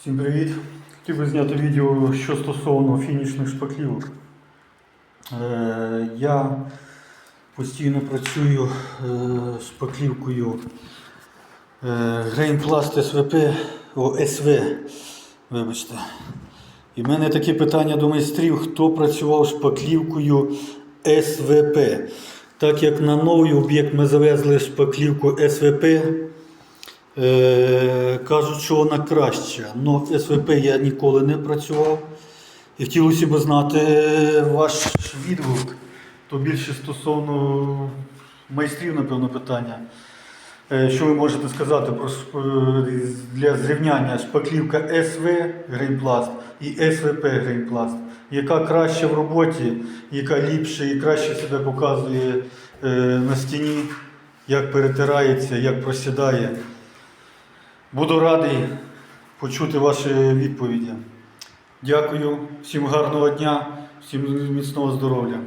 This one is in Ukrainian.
Всім привіт! Хотів би зняти відео, що стосовно фінішних шпаклівок. Е, я постійно працюю е, шпаклівкою е, Grainplast SVP, о, СВ. Вибачте. І в мене таке питання до майстрів, хто працював шпаклівкою СВП. Так як на новий об'єкт ми завезли шпаклівку СВП, Е, кажуть, що вона краща. але СВП я ніколи не працював. І хотілося б знати ваш відгук. То більше стосовно майстрів, напевно, питання. Е, Що ви можете сказати про е, для зрівняння шпаклівка СВ Грейнпласт і СВП Грейнпласт? Яка краща в роботі, яка ліпше і краще себе показує е, на стіні, як перетирається, як просідає? Буду радий почути ваші відповіді. Дякую, всім гарного дня, всім міцного здоров'я.